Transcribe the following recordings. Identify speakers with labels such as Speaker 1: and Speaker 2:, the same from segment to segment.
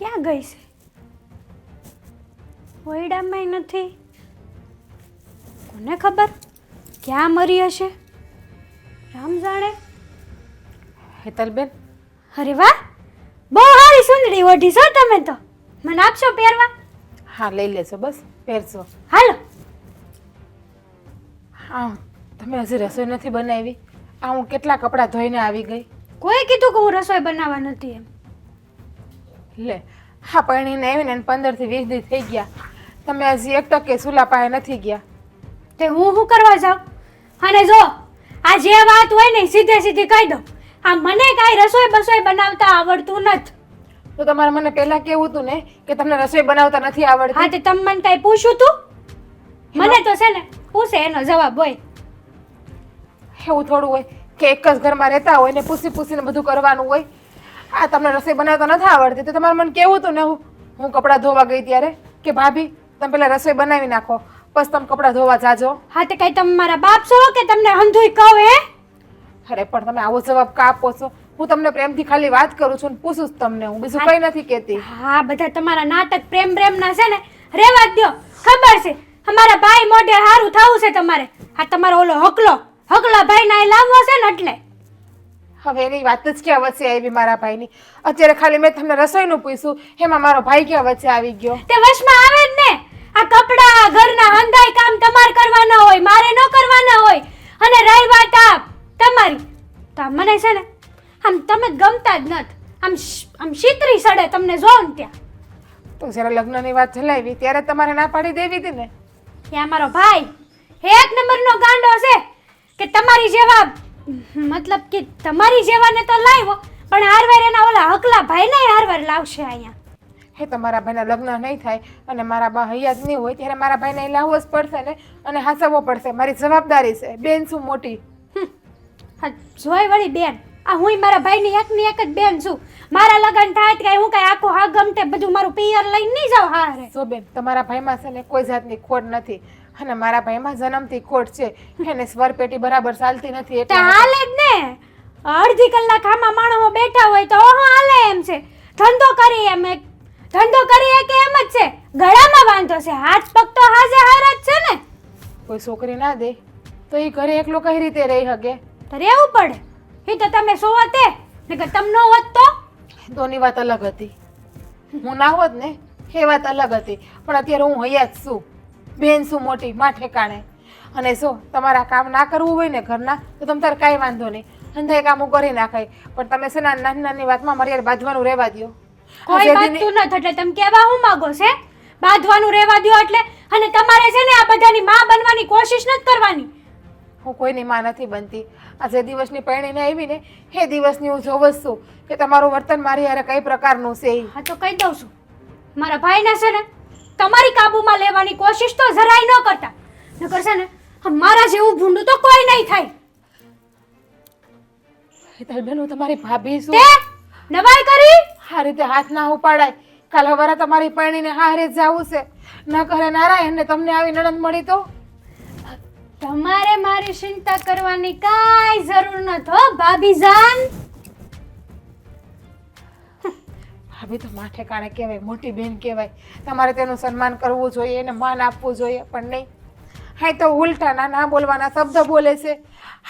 Speaker 1: ક્યાં ગઈ છે ઓયડામાં નથી. કોને ખબર? ક્યાં મરી હશે? રામ જાણે.
Speaker 2: હેતલબેન?
Speaker 1: અરે વાહ! બહુ સારી સુંદરી ઓઢી છો તમે તો. મને આપશો પહેરવા?
Speaker 2: હા લઈ લેજો બસ પહેરશો
Speaker 1: હાલો.
Speaker 2: હા તમે હજી રસોઈ નથી બનાવી. આ હું કેટલા કપડાં ધોઈને આવી ગઈ?
Speaker 1: કોઈ કીધું કે હું રસોઈ બનાવવા નથી એમ?
Speaker 2: લે હા પરણીને આવીને એને પંદરથી વીસ દી થઈ ગયા. તમે હજી એક ટકે સુલા પાસે નથી ગયા.
Speaker 1: તે હું શું કરવા જાઉં? અને જો આ જે વાત હોય ને સીધે સીધી કહી દઉં. આ મને કાંઈ રસોઈ બસોઈ બનાવતા આવડતું નથી.
Speaker 2: તો તમારે મને પહેલા કેવું હતું ને કે તમને રસોઈ બનાવતા નથી આવડતી?
Speaker 1: હા તે તમે મને કાંઈ પૂછ્યું તું? મને તો છે ને પૂછે એનો જવાબ હોય.
Speaker 2: એવું થોડું હોય કે એક જ ઘરમાં રહેતા હોય ને પૂછી પૂછીને બધું કરવાનું હોય આ તમને રસોઈ બનાવતા નથી આવડતી. તો તમારે મને કેવું હતું ને હું? હું કપડાં ધોવા ગઈ ત્યારે? કે ભાભી તમે પેલા રસોઈ બનાવી નાખો. પછી તમે કપડાં ધોવા જાજો.
Speaker 1: હા તે કઈ તમે મારા બાપ છો કે તમને હંધુય કહો હે?
Speaker 2: અરે પણ તમે આવો જવાબ કા આપો છો. હું તમને પ્રેમથી ખાલી વાત કરું છું ને પૂછું છું તમને હું. બીજું કંઈ નથી કહેતી.
Speaker 1: હા બધા તમારા નાટક પ્રેમ પ્રેમ ના છે ને રેવા દ્યો ખબર છે? અમારા ભાઈ મોઢે હારું થાવું છે તમારે. આ તમારો ઓલો હકલો હકલા ભાઈ ના લાવવો છે ને એટલે.
Speaker 2: હવે એની વાત જ ક્યાં વચ્ચે આવી મારા ભાઈની? અત્યારે ખાલી મેં તમને રસોઈનું પૂછ્યું એમાં મારો ભાઈ ક્યાં વચ્ચે આવી ગયો?
Speaker 1: તે વશમાં આવે જ ને. આ કપડા ઘરના હંધાઈ કામ તમારે કરવાના હોય મારે ન કરવાના હોય. અને રહી વાત આ તમારી. તો મને છે ને આમ તમે ગમતા જ નથી. આમ આમ શીતરી સડે તમને જોઉં ને ત્યાં.
Speaker 2: તો જ્યારે લગ્નની વાત ચલાવી ત્યારે તમારે ના પાડી દેવી હતી ને.
Speaker 1: ત્યાં મારો ભાઈ. એક નંબરનો ગાંડો છે કે તમારી જેવા મતલબ કે તમારી જેવાને તો લાવ્યો પણ હારવાર એના ઓલા હકલા ભાઈને હારવાર લાવશે અહીંયા.
Speaker 2: હે તમારા ભાઈના લગ્ન નહીં થાય અને મારા બા હૈયા જ નહીં હોય ત્યારે મારા ભાઈને લાવવો જ પડશે ને અને હાસવવો પડશે. મારી જવાબદારી છે. બેન શું મોટી.
Speaker 1: હા જોઈ વળી બેન આ હું મારા ભાઈની એકની એક જ બેન છું. મારા લગ્ન થાય કે હું કાંઈ આખું હા ગમતે બધું મારું પિયર લઈને નહીં જાઉં હારે.
Speaker 2: જો બેન તમારા ભાઈમાં છે ને કોઈ જાતની ખોટ નથી. અને મારા ભાઈમાં જન્મથી ખોટ છે. એને સ્વર પેટી બરાબર ચાલતી નથી
Speaker 1: તો
Speaker 2: એટલે
Speaker 1: હાલે જ ને. અડધી કલાક આમાં માણસો બેઠા હોય તો ઓહો હાલે એમ છે. ધંધો કરી એમ એક ધંધો કરી કે એમ જ છે. ગળામાં વાંધો છે. હાથ પગ તો હાજે હારા જ છે ને.
Speaker 2: કોઈ છોકરી ના દે તો એ ઘરે એકલો કઈ રીતે રહી શકે?
Speaker 1: તો રહેવું પડે. એ તો તમે સોવા તે. ને કે તમ નો હોત તો?
Speaker 2: દોની વાત અલગ હતી. હું ના હોત ને એ વાત અલગ હતી. પણ અત્યારે હું હૈયા જ છું. બેન શું મોટી માઠે કાણે. અને શું તમારા કામ ના કરવું હોય ને ઘરના તો તમે તારે કાંઈ વાંધો નહીં. અંધાઈ કામ હું કરી નાખાય. પણ તમે છે ને નાની નાની વાતમાં મર્યાદા બાંધવાનું રહેવા દો
Speaker 1: કોઈ બાંધતું નથી એટલે તમે કહેવા હું માગો છે? બાંધવાનું રહેવા દો એટલે. અને તમારે છે ને આ બધાની માં બનવાની કોશિશ નથી કરવાની.
Speaker 2: હું કોઈની માં નથી બનતી. આ જે દિવસની પરણીને આવી ને એ દિવસની હું જોઉં છું કે તમારું વર્તન મારી હારે કઈ પ્રકારનું છે
Speaker 1: હા તો કહી દઉં છું. મારા ભાઈને છે ને તમારી કાબુમાં લેવાની કોશિશ તો જરાય ન કરતા. નકર છે ને મારા જેવું ભૂંડું તો કોઈ નહીં થાય.
Speaker 2: હેતલબેન હું તમારી ભાભી છું.
Speaker 1: તે નવાઈ કરી?
Speaker 2: આ રીતે હાથ ના ઉપાડાય. કાલ હવારે તમારી પરણીને હારે જ જાવું છે. ન કરે નારાયણ ને તમને આવી નણંદ મળી તો?
Speaker 1: તમારે મારી ચિંતા કરવાની કાંઈ જરૂર નથી ભાભી જાન
Speaker 2: ભાભી તો માથે કાણે કહેવાય મોટી બેન કહેવાય. તમારે તેનું સન્માન કરવું જોઈએ એને માન આપવું જોઈએ પણ નહીં. હા તો ઉલટાના ના બોલવાના શબ્દ બોલે છે.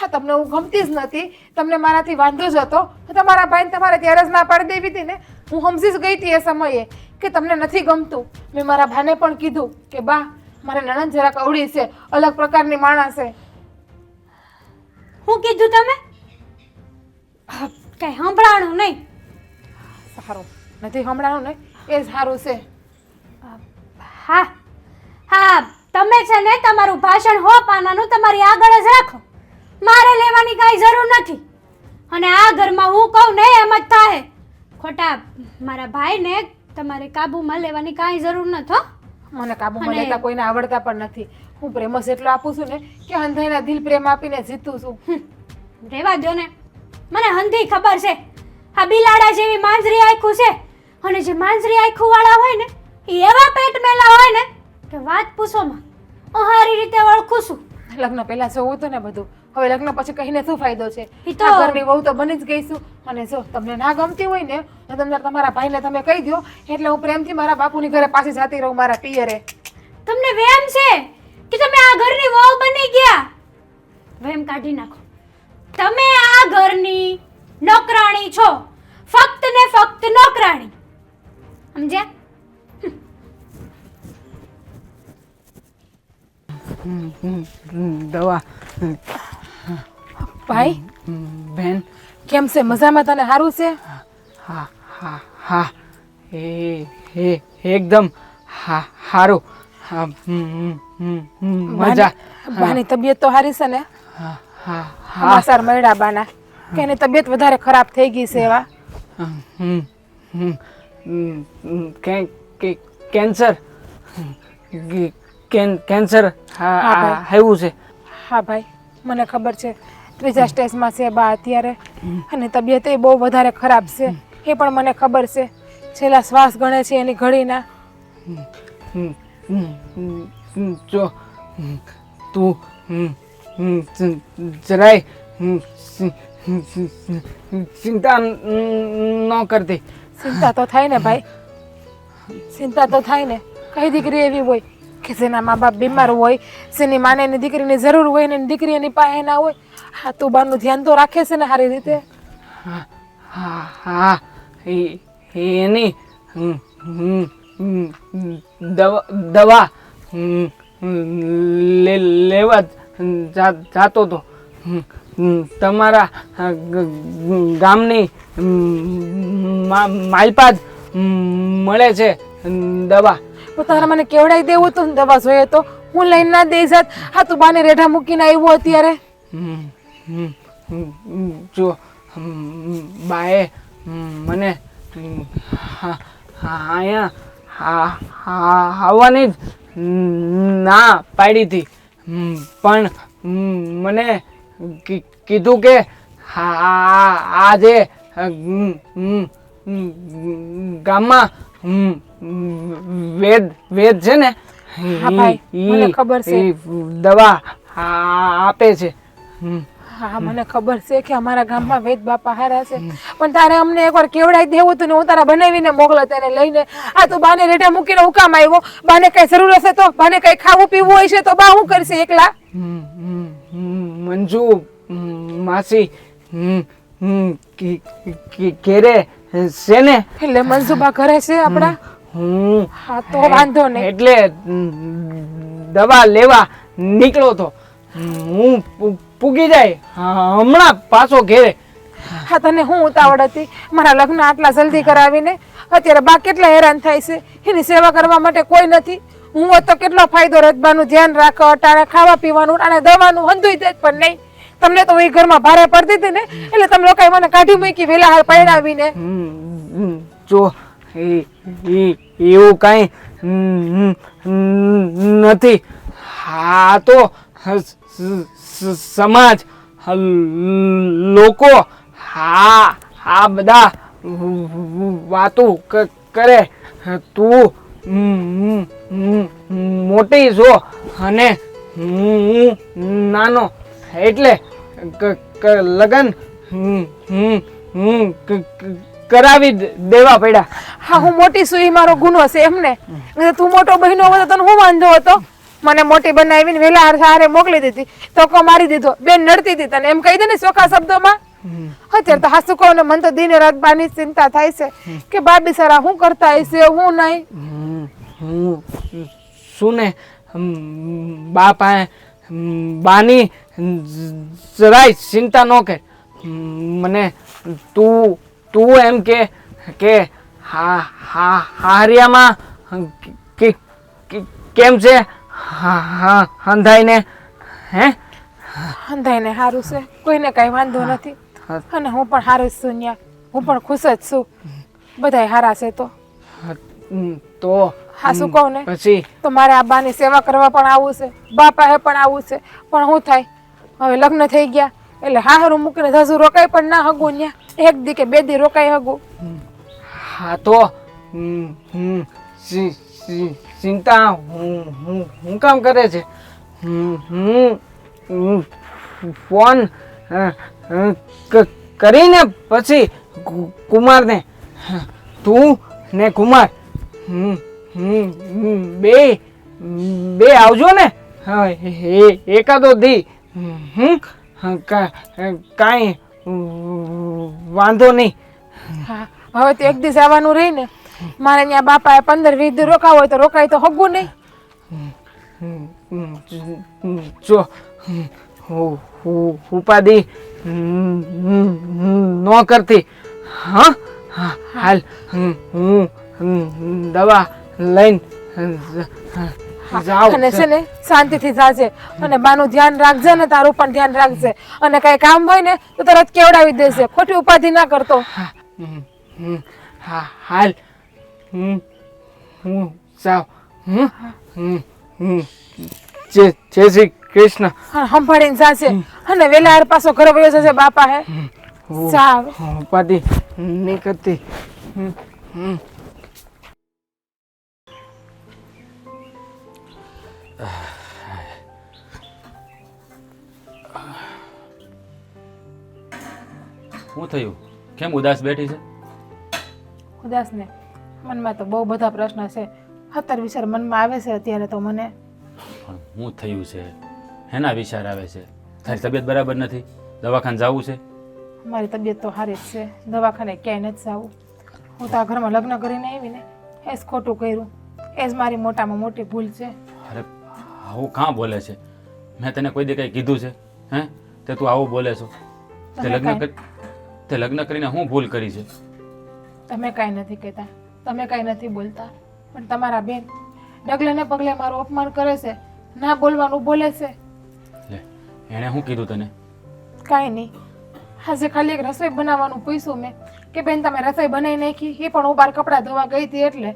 Speaker 2: હા તમને હું ગમતી જ નથી. તમને મારાથી વાંધો જ હતો. તમારા ભાઈને તમારે ત્યારે જ ના પાડી દેવી હતી ને? હું સમજી જ ગઈ હતી એ સમયે કે તમને નથી ગમતું. મેં મારા ભાને પણ કીધું કે બા મારે નણંદ જરાક અવળી છે. અલગ પ્રકારની માણસ છે.
Speaker 1: શું કીધું તમે? કઈ સંભળાણું નહીં.
Speaker 2: સારું. નથી સંભળાણું ને? એ સારું છે.
Speaker 1: હા હા તમે છે ને તમારું ભાષણ હો પાનાનું તમારી આગળ જ રાખો. મારે લેવાની કાંઈ જરૂર નથી. અને આ ઘરમાં હું કહું ને એમ જ થાય. ખોટા મારા ભાઈને તમારે કાબૂમાં લેવાની કાંઈ જરૂર નથી હો.
Speaker 2: મને કાબુમાં લેતા કોઈને આવડતા પણ નથી. હું પ્રેમ જ એટલો આપું છું ને કે અંધાઈના દિલ પ્રેમ આપીને જીતું છું.
Speaker 1: રહેવા દો ને. મને હંધી ખબર છે. આ બિલાડા જેવી માંજરી આખું છે. અને જે માંજરી આખું વાળા હોય ને એ એવા પેટ મેલા હોય ને કે વાત પૂછોમાં. હું સારી રીતે ઓળખું છું.
Speaker 2: લગ્ન પહેલા જોવું હતું ને બધું. હવે લગ્ન પછી કહીને શું ફાયદો છે? આ ઘરની વહુ તો બની જ ગઈ છું. અને જો તમને ના ગમતી હોય ને તો તમને તમારા ભાઈને તમે કહી દો એટલે હું પ્રેમથી મારા બાપુની ઘરે પાછી જતી રહું મારા પિયરે.
Speaker 1: તમને વેમ છે કે તમે આ ઘરની વહુ બની ગયા? વેમ કાઢી નાખો. તમે આ ઘરની નોકરાણી છો. ફક્ત ને ફક્ત નોકરાણી. સમજ્યા?
Speaker 3: દવા.
Speaker 2: ભાઈ
Speaker 3: બેન
Speaker 2: કેમ છે? મજામાં તને સારું છે?
Speaker 3: હા હા હા. એ હે એકદમ. હા સારું મજા.
Speaker 2: બાની- તબિયત તો સારી છે ને?
Speaker 3: હા હા હા.
Speaker 2: સર મળ્યા બાના. કે એની તબિયત વધારે ખરાબ થઈ ગઈ છે એવા?
Speaker 3: હમ, હમ, કેન્સર કેન્સર હા આવ્યું છે
Speaker 2: હા ભાઈ મને ખબર છે ત્રીજા સ્ટેજમાં છે બા અત્યારે અને તબિયત એ બહુ વધારે ખરાબ છે એ પણ મને ખબર છે છેલ્લા શ્વાસ ગણે છે એની ઘડીના
Speaker 3: જો તું જરાય ચિંતા ન કરતી
Speaker 2: ચિંતા તો થાય ને ભાઈ. ચિંતા તો થાય ને. કઈ દીકરી એવી હોય કે જેના મા બાપ બીમાર હોય જેની માને એની દીકરીની જરૂર હોય ને દીકરી એની પાસે ના હોય. હા તું બાનું ધ્યાન તો રાખે છે ને સારી રીતે.
Speaker 3: હા હા એની દવા દવા લેવા જાતો તો. હમ, હમ, તમારા ગામની હમ, મા- માલપા જ હમ, મળે છે દવા.
Speaker 2: તો તારે મને કેવડાવી દેવું તું? ને દવા જોઈએ તો. હું લઈને ના દઈ જાત. હા તું બાને રેઢા મૂકીને આવ્યો અત્યારે.
Speaker 3: જો બાએ મને અહીંયા હા હા આવવાની જ ના પાડી હતી. પણ મને કીધું કે આજે ગામમાં વેદ વેદ છે ને
Speaker 2: હા ભાઈ, મને ખબર છે.
Speaker 3: દવા આપે છે.
Speaker 2: હા મને ખબર છે કે અમારા ગામમાં વેદ બાપા હારા છે. પણ તારે અમને એકવાર કેવડાઈ દેવું તું ને હું તારા બનાવીને મોકલો તેને લઈને. આ તું બાને રેઢા મૂકીને હું કામ આવ્યો. બાને કઈ જરૂર હશે તો બાને કઈ ખાવું પીવું હોય છે તો બા હું કરશે એકલા?
Speaker 3: હમ, મંજુ માસી ઘેરે છે ને?
Speaker 2: એટલે મંજુબા ઘરે છે આપણા?
Speaker 3: હું.
Speaker 2: હા તો વાંધો નહીં.
Speaker 3: એટલે દવા લેવા નીકળો તો. હું પૂગી જાય. હા, હમણાં પાછો ઘેરે.
Speaker 2: હા તને હું ઉતાવળ હતી? મારા લગ્ન આટલા જલ્દી કરાવીને. અત્યારે બા કેટલા હેરાન થાય છે? એની સેવા કરવા માટે કોઈ નથી. હું તો કેટલો ફાયદો રજબાનું ધ્યાન રાખો અટાણે ખાવા પીવાનું અને દવાનું હંધુય દે પણ નહીં. તમને તો એ ઘરમાં ભારે પડતી હતી ને એટલે તમે લોકોએ મને કાઢી મૂકી વેલા હાલ
Speaker 3: હમ, જો એવું કાંઈ નથી. હા તો સમાજ લોકો હા આ બધા વાતો કરે. તું મોટી છો અને હું નાનો. એટલે લગન કરાવી દેવા પડ્યા.
Speaker 2: હા, હું મોટી છું એ મારો ગુનો છે, એમને. તું મોટો બહેનો હતો, તને હું વાંધો હતો? મને મોટી બનાવીને વેલા હારે મોકલી દીધી. તો કો મારી દીધો, બેન નડતી હતી તને. એમ કહી દે ને ચોખ્ખા શબ્દોમાં. અત્યારે તો હાસુ કહો ને મને તો દિને રાત બાની ચિંતા થાય છે કે બા બિચારા શું કરતા હશે હું નહીં?
Speaker 3: હું શું ને બા પાસે બાની જરાય ચિંતા ન કર. મને તું તું એમ કે કે હા હા હારિયામાં કેમ છે? હા હા હંધાઈને હે?
Speaker 2: હંધાઈને સારું છે કોઈને કઈ વાંધો નથી.
Speaker 3: હા.
Speaker 2: અને હું પણ સારું છું ન્યા. હું પણ ખુશ જ છું. બધાય હારા છે તો.
Speaker 3: તો
Speaker 2: હા શું કહું ને?
Speaker 3: પછી?
Speaker 2: તો મારે આ બાની સેવા કરવા પણ આવું છે. બા પાસે પણ આવું છે. પણ શું થાય? હવે લગ્ન થઈ ગયા. એટલે હાહરું મૂકીને સાસુ રોકાય પણ ના હગું ત્યાં એક દી કે બે દી રોકાય હગું.
Speaker 3: હા તો ચિંતા હું હું હું કામ કરે છે? હું ફોન કરીને પછી કુમારને તું ને કુમાર બે બે આવજો ને. એકાદો દી હમ કાંઈ વાંધો નહીં.
Speaker 2: હવે તો એક દિવસ આવવાનું રહી ને. મારે ત્યાં બાપાએ પંદર વીસ દી રોકાવ હોય તો રોકાય તો હગું નહીં.
Speaker 3: જો હું ઉપાધિ ન કરતી. હા? હા, હાલ. હું દવા લઈને જાઉં.
Speaker 2: અને છે ને શાંતિથી જાજે. અને બાનું ધ્યાન રાખજે ને તારું પણ ધ્યાન રાખજે. અને કઈ કામ હોય ને તો તરત કેવડાવી દેશે ખોટી ઉપાધિ ના કરતો.
Speaker 3: હા, હમ, હમ, હા હાલ. હમ, હું જાઉં. જય શ્રી કૃષ્ણ.
Speaker 2: હા, સંભાળીને જાશે અને વેલા હાર પાછો ઘરે વયો જશે બાપા હે.
Speaker 3: સાવ. ઉપાધિ. નહીં કરતી.
Speaker 4: શું થયું? કેમ ઉદાસ બેઠી છે?
Speaker 2: ઉદાસ ને મનમાં તો બહુ બધા પ્રશ્ન છે. અત્યાર વિચાર મનમાં આવે છે અત્યારે તો મને.
Speaker 4: પણ શું થયું છે? હેના વિચાર આવે છે? તારી તબિયત બરાબર નથી? દવાખાને જવું છે?
Speaker 2: મારી તબિયત તો સારી જ છે. દવાખાને ક્યાંય નથી જવું. હું તો આ ઘરમાં લગ્ન કરીને આવી ને એ જ ખોટું કર્યું. એ જ મારી મોટામાં મોટી ભૂલ છે.
Speaker 4: અરે આવું કાં બોલે છે? મેં તને કોઈ દે કંઈ કીધું છે? હે? તે તું આવું બોલે છો? તે લગ્ન તે લગ્ન કરીને હું ભૂલ કરી છે?
Speaker 2: તમે કાંઈ નથી કહેતા. તમે કાંઈ નથી બોલતા. પણ તમારા બેન ડગલે ને પગલે મારું અપમાન કરે છે. ના બોલવાનું બોલે છે.
Speaker 4: એણે શું કીધું તને?
Speaker 2: કાંઈ નહીં. આજે ખાલી એક રસોઈ બનાવવાનું પૂછ્યું મેં કે બેન તમે રસોઈ બનાવી નાખી? એ પણ હું બાર કપડાં ધોવા ગઈ હતી એટલે.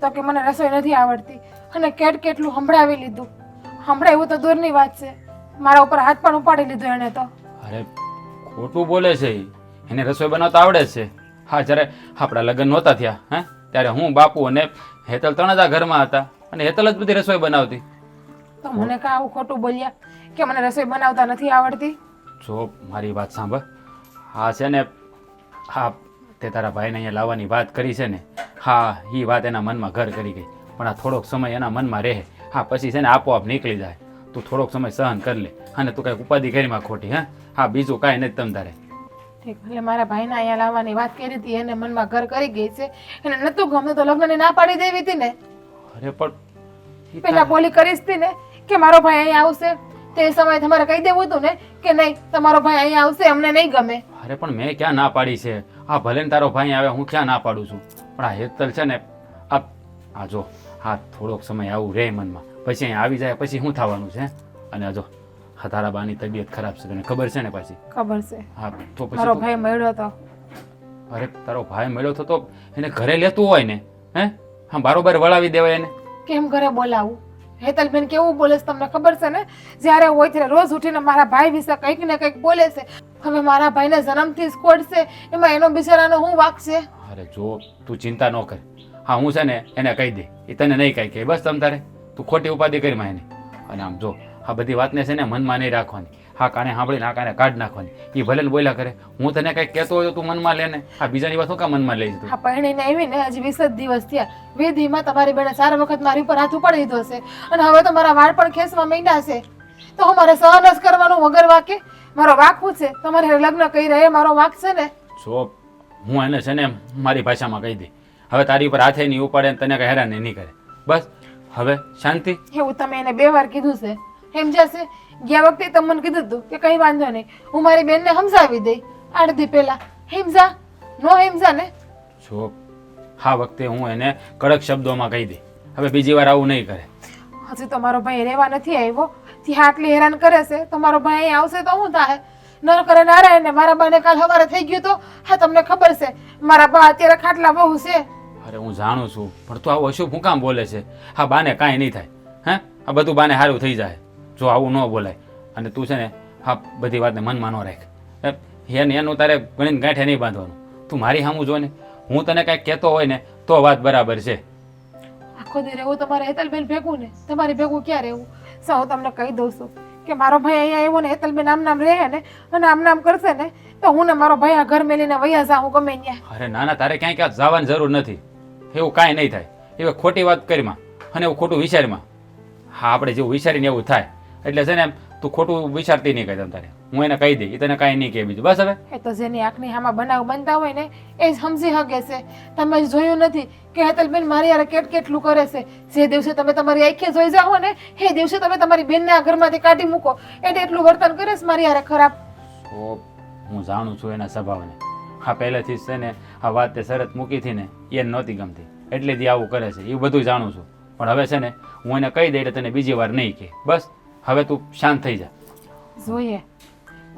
Speaker 2: તો કે મને રસોઈ નથી આવડતી. અને કેટ કેટલું સંભળાવી લીધું. સંભળાવ્યું તો દૂરની વાત છે. મારા ઉપર હાથ પણ ઉપાડી લીધો એણે તો.
Speaker 4: અરે ખોટું બોલે છે. એને રસોઈ બનાવતા આવડે છે. હા જ્યારે આપણા લગ્ન નહોતા થયા હે? ત્યારે હું બાપુ અને હેતલ ત્રણ જ ઘરમાં હતા. અને હેતલ જ બધી રસોઈ બનાવતી.
Speaker 2: તો મને કાં આવું ખોટું બોલ્યા? કે મને રસોઈ બનાવતા નથી આવડતી?
Speaker 4: જો મારી વાત સાંભળ. હા છે ને હા તે તારા ભાઈને અહીંયા લાવવાની વાત કરી છે ને. હા એ વાત એના મનમાં ઘર કરી ગઈ. પણ આ થોડોક સમય એના મનમાં રહે. હા પછી છે ને આપોઆપ નીકળી જાય. તું થોડોક સમય સહન કરી લે અને તું કાંઈક ઉપાધિ કરીમાં ખોટી હા? હા બીજું કાંઈ નથી તમ તારે.
Speaker 2: ઠીક એટલે મારા ભાઈને અહીંયા લાવવાની વાત કરી હતી એને મનમાં ઘર કરી ગઈ છે. એને નતું ગમતું તો લગ્નને ના પાડી દેવી હતી ને.
Speaker 4: અરે પણ
Speaker 2: પેલા બોલી કરીશ હતી ને કે મારો ભાઈ અહીંયા આવશે. તે સમયે તમારે કહી દેવું હતું ને કે નહીં તમારો ભાઈ અહીંયા આવશે અમને નહીં ગમે.
Speaker 4: અરે પણ મેં ક્યાં ના પાડી છે? આ ભલે ને તારો ભાઈ આવે હું ક્યાં ના પાડું છું? પણ આ હેતલ છે ને આ આ જો હા થોડોક સમય આવું રહે મનમાં. પછી અહીંયા આવી જાય પછી શું થવાનું છે અને જો હા તારા બાની તબિયત ખરાબ છે તને ખબર છે ને પાછી?
Speaker 2: ખબર છે.
Speaker 4: હા તો પછી તારો
Speaker 2: ભાઈ મળ્યો તો.
Speaker 4: અરે તારો ભાઈ મળ્યો તો તો એને ઘરે લેતું હોય ને હે? હા બારોબાર વળાવી દેવાય એને.
Speaker 2: કેમ ઘરે બોલાવું? હેતલબેન કેવું બોલે છે તમને ખબર છે ને? જ્યારે હોય ત્યારે રોજ ઉઠીને મારા ભાઈ વિશે કંઈક ને કંઈક બોલે છે. હવે મારા ભાઈને જન્મથી જ કોડ એમાં એનો બિચારાનો શું વાક છે?
Speaker 4: અરે જો, તું ચિંતા ન કર. હા, હું છે ને એને કહી દે. એ તને નહીં કહી કે, બસ તમ તારે. તું ખોટી ઉપાધિ કરી માં એની અને આમ જો, આ બધી વાતને છે ને મનમાં નહીં રાખવાની. હા કાને સાંભળીને આ કાને કાઢ નાખવાની. એ ભલે ને બોલ્યા કરે. હું તને કંઈક કહેતો હોય તો તું મનમાં લે ને. આ બીજાની વાત હું કા મનમાં લઈ તું
Speaker 2: પણ એને આવી ને હજી વીસ જ દિવસ થયા. વિધિમાં તમારી બેને ચાર વખત મારી ઉપર હાથ ઉપાડી દીધો છે અને હવે તો મારા વાળ પણ ખેંચવા માંડ્યા છે. તો હું મારે સહન જ કરવાનું વગર વાકે. મારો વાક છે? તમારે લગ્ન કહી રહ્યા મારો વાક છે ને?
Speaker 4: જો હું એને છે ને મારી ભાષામાં કહી દઈ. હવે તારી ઉપર હાથે નહીં ઉપાડે તને કઈ હેરાન નહીં કરે. બસ હવે શાંતિ.
Speaker 2: એવું તમે એને બે વાર કીધું છે. સમજાશે ગયા વખતે તમે મને કીધું હતું કે કઈ વાંધો નહીં. હું મારી બેનને સમજાવી દઈ. આઠ દી પહેલા. હિમઝા નો હિમઝા ને?
Speaker 4: જો આ વખતે હું એને કડક શબ્દોમાં કહી દઈ. હવે બીજી વાર આવું નહીં કરે.
Speaker 2: હજી તો મારો ભાઈ રહેવા નથી આવ્યો. ત્યાં આટલી હેરાન કરે છે તો મારો ભાઈ અહીં આવશે તો શું થાય? ન કરે નારાયણ ને મારા બાને કાલ સવારે થઈ ગયું તો? હા તમને ખબર છે. મારા બા અત્યારે ખાટલા બહુ છે.
Speaker 4: અરે હું જાણું છું. પણ તું આવું અશુભ હું કામ બોલે છે? હા બાને કાંઈ નહીં થાય. હે? આ બધું બાને સારું થઈ જાય. જો આવું ન બોલાય અને તું છે ને હા બધી વાતને મનમાં ન રાખ. હે, એને એનું તારે ગણીને ગાંઠે નહીં બાંધવાનું. તું મારી સામું જો ને હું તને કાંઈક કહેતો હોય ને તો વાત બરાબર છે.
Speaker 2: આખો દી રહેવું તમારે હેતલબેન ભેગું ને તમારે ભેગું ક્યાં રહેવું? સૌ તમને કહી દઉં છું કે મારો ભાઈ અહીંયા આવ્યો ને હેતલબેન આમ નામ રહે ને અને આમ નામ કરશે ને તો હું ને મારો ભાઈ આ ઘર મેલીને વૈયા જાઉં ગમે ત્યાં
Speaker 4: અરે ના ના તારે ક્યાંય ક્યાંય જવાની જરૂર નથી. એવું કાંઈ નહીં થાય. એવું ખોટી વાત કરીમાં અને એવું ખોટું વિચારીમાં. હા આપણે જેવું વિચારીને એવું થાય. એટલે છે ને એમ તું ખોટું વિચારતી નહીં કહી તારે. હું એને કહી દઈ એ તને કાંઈ નહીં કહે બીજું. બસ હવે.
Speaker 2: એ તો જેની આંખની હામાં બનાવ બનતા હોય ને એ સમજી શકે છે. તમે જોયું નથી કે હેતલબેન મારી યાર કેટ કેટલું કરે છે. જે દિવસે તમે તમારી આંખે જોઈ જાઓ ને એ દિવસે તમે તમારી બેનને ઘરમાંથી કાઢી મૂકો. એટલે એટલું વર્તન કરે છે મારી યાર ખરાબ.
Speaker 4: તો હું જાણું છું એના સ્વભાવને. હા પહેલેથી છે ને આ વાત તે શરત મૂકી હતી ને એ નહોતી ગમતી. એટલે જ આવું કરે છે. એ બધું જાણું છું. પણ હવે છે ને હું એને કહી દઈ એટલે તને બીજી વાર નહીં કહે. બસ. હવે તું શાંત થઈ જા.
Speaker 2: જોઈએ.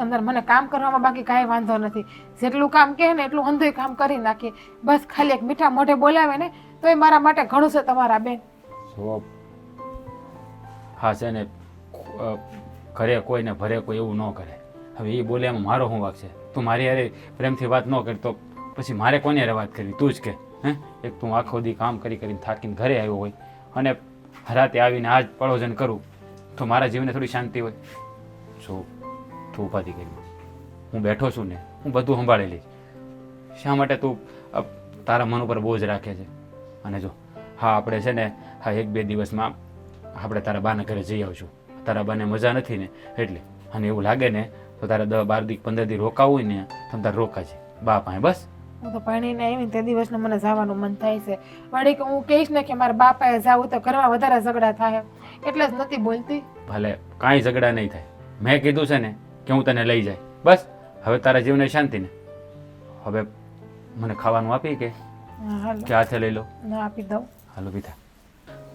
Speaker 2: અંદર મને કામ કરવામાં બાકી કાંઈ વાંધો નથી. જેટલું કામ કહે ને એટલું અંધુય કામ કરી નાખીએ બસ ખાલી એક મીઠા મોઢે બોલાવે ને તો એ મારા માટે ઘણું છે તમારા બેન.
Speaker 4: હા છે ને ઘરે કોઈને ભરે કોઈ એવું ન કરે. હવે એ બોલે એમાં મારો શું વાક છે? તું મારી હારે પ્રેમથી વાત ન કરી તો પછી મારે કોની હારે વાત કરવી? તું જ કે હે? એક તું આખો દી કામ કરી કરીને થાકીને ઘરે આવ્યો હોય અને રાતે આવીને આજ પડોજન કરું. તો મારા જીવને થોડી શાંતિ હોય. જો, તું ઉપાધિ કરી. હું બેઠો છું ને, હું બધું સંભાળી લઈશ શા માટે તું તારા મન ઉપર બોજ રાખે છે? અને જો, હા, આપણે છે ને, હા, એક બે દિવસમાં આપણે તારા બાના ઘરે જઈ આવશું. તારા બાને મજા નથી ને, એટલે. અને એવું લાગે ને, તો તારે દસ બાર દી, પંદર દી રોકાવું ને, તો તારે રોકાજે બા પાસે, બસ.
Speaker 2: હું તો ભણીને આવી તે દિવસને મને જવાનું મન થાય છે. વળી કે હું કહીશ ને કે મારા બાપાએ જવું તો ઘરમાં વધારે ઝઘડા થાય. એટલે જ નથી બોલતી.
Speaker 4: ભલે કાંઈ ઝઘડા નહીં થાય. મેં કીધું છે ને કે હું તને લઈ જાય. બસ હવે તારા જીવને શાંતિ ને. હવે મને ખાવાનું આપી કે? કે હાથે લઈ લો.
Speaker 2: ના આપી દઉં.
Speaker 4: હાલો પીતા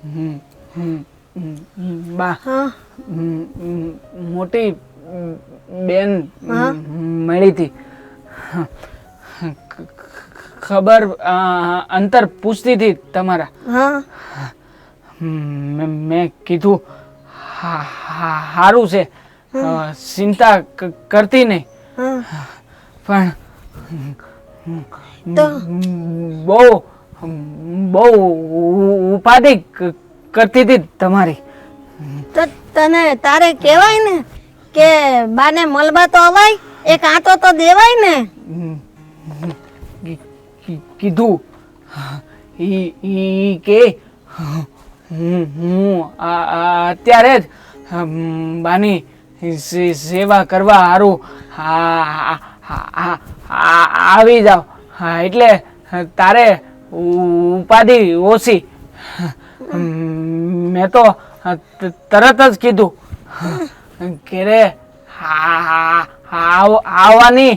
Speaker 3: હમ, હમ, હમ, બા.
Speaker 5: હા.
Speaker 3: હમ, હમ, મોટી બેન
Speaker 5: હા?
Speaker 3: મળી હતી. ખબર અંતર પૂછતી હતી તમારા.
Speaker 5: હા.
Speaker 3: મેં મેં કીધું સારું છે. ચિંતા કરતી નહીં. પણ બહુ બહુ ઉપાધિ કરતી હતી તમારી.
Speaker 5: તો તને તારે કહેવાય ને કે બાને મલબા તો અવાય એક આંટો તો દેવાય ને?
Speaker 3: કીધું. ઈ ઈ કે હું હું અત્યારે જ બાની સેવા કરવા સારું આવી જાવ. હા એટલે તારે ઉપાધિ ઓછી. મેં તો તરત જ કીધું. કે રે આવવાની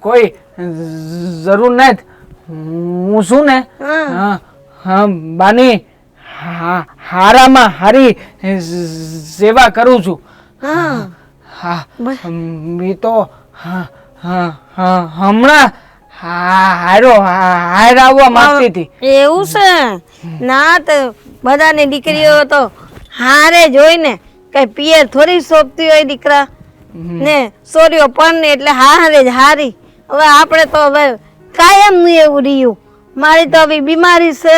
Speaker 3: કોઈ જરૂર નથી. હું શું ને? હા બાની હારામાં હારી સેવા કરું છું.
Speaker 5: હા.
Speaker 3: હા હમ, તો હા હા હા હમણાં હા હારો હાર આવવા માંગતી હતી.
Speaker 5: એવું છે? ના તો બધાની દીકરીઓ તો હારે જોઈને કઈ પિયર થોડી શોભતી હોય દીકરા. ને સોરીઓ પણ એટલે હારે જ હારી. હવે આપણે તો હવે કાયમનું એવું રહ્યું. મારી તો હવે બીમારી છે.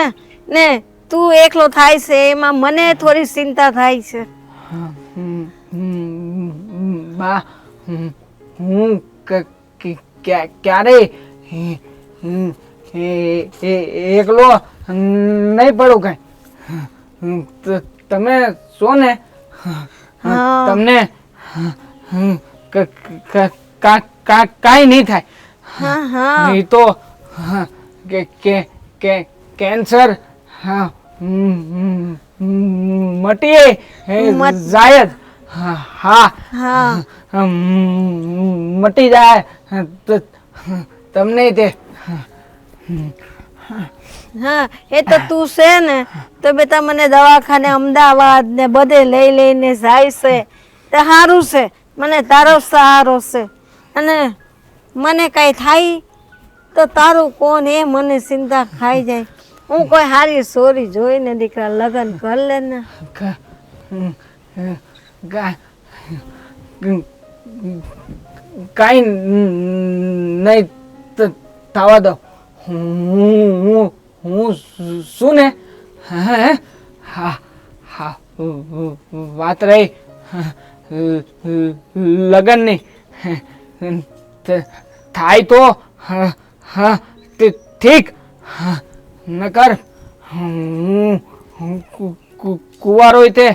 Speaker 5: ને તું એકલો થાય છે એમાં મને થોડી ચિંતા થાય છે.
Speaker 3: બા હું ક- ક- ક્યારેય હમ, એ- એ- એકલો નહીં પડું કઈ. તમે છો ને. તમને? કાંઈ નહીં થાય.
Speaker 5: હા હા.
Speaker 3: એ તો કે કે કે કેન્સર હા હમ, હમ, હમ, મટીએ એ જાય જ હા હા.
Speaker 5: હા.
Speaker 3: મટી જાય. તમને તે
Speaker 5: હા એ તો તું છે ને. તો બેટા મને દવાખાને અમદાવાદ ને બધે લઈ લઈને જાય છે. તે સારું છે. મને તારો સહારો છે. અને મને કાંઈ થાય? તો તારું કોણ? એ મને ચિંતા ખાઈ જાય. હું કોઈ સારી સોરી જોઈને દીકરા લગ્ન કર લે ને.
Speaker 3: કાંઈ નહીં થવા દો. હું હું હું શું ને? હે હા વાત રહી. લગ્નની. થ- થાય તો હા હા ઠીક. હા, નકર હું હું કુંવારો તે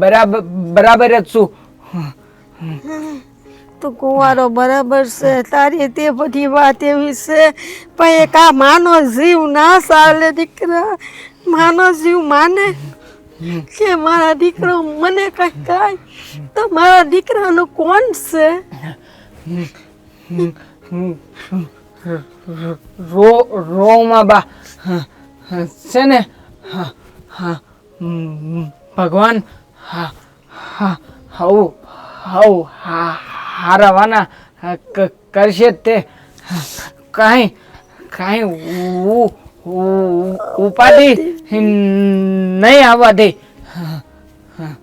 Speaker 3: બરાબર બરાબર જ છું.
Speaker 5: તો કુંવારો બરાબર છે તારી તે બધી વાત એવી છે પણ એક આ માનો જીવ ના સાલે દીકરા માનો જીવ માને કે મારા દીકરો મને કઈ કાય તો મારા દીકરાનું કોણ છે?
Speaker 3: રો રોમાં બા છે ને ભગવાન હા હા હવ હા હારવાના કરશે તે કાંઈ કાંઈ ઉપાધિ નહીં આવવા દે હા, હા.